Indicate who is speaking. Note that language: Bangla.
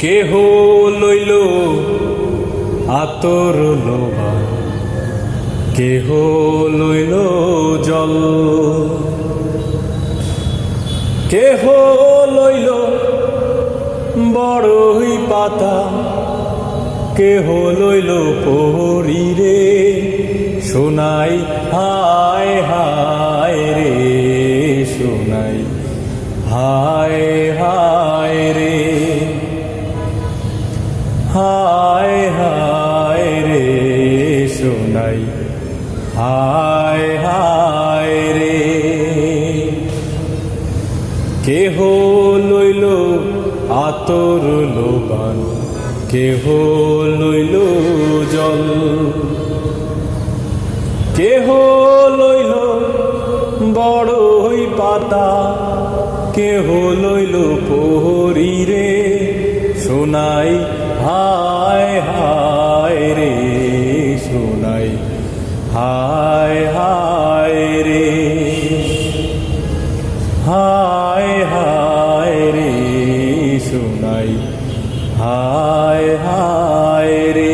Speaker 1: কেহ লইল আতর লোবা কেহ লইল জল? কেহ লইল বড়ই পাতা? কেহ লইল পহরিরে শোনাই হায় হায় রে শোনাই হায় হায় হায় হায় রে শোনাই হায় হায় রে। কেহ লইল আতর লোবান, কেহ লইল জল। কেহ লইল বড়ই পাতা, কেহ লইল পোহরি রে। শোনাই হায় হায় রে শোনাই হায় হায় রে হায় হায় রে শোনাই হায় হায় রে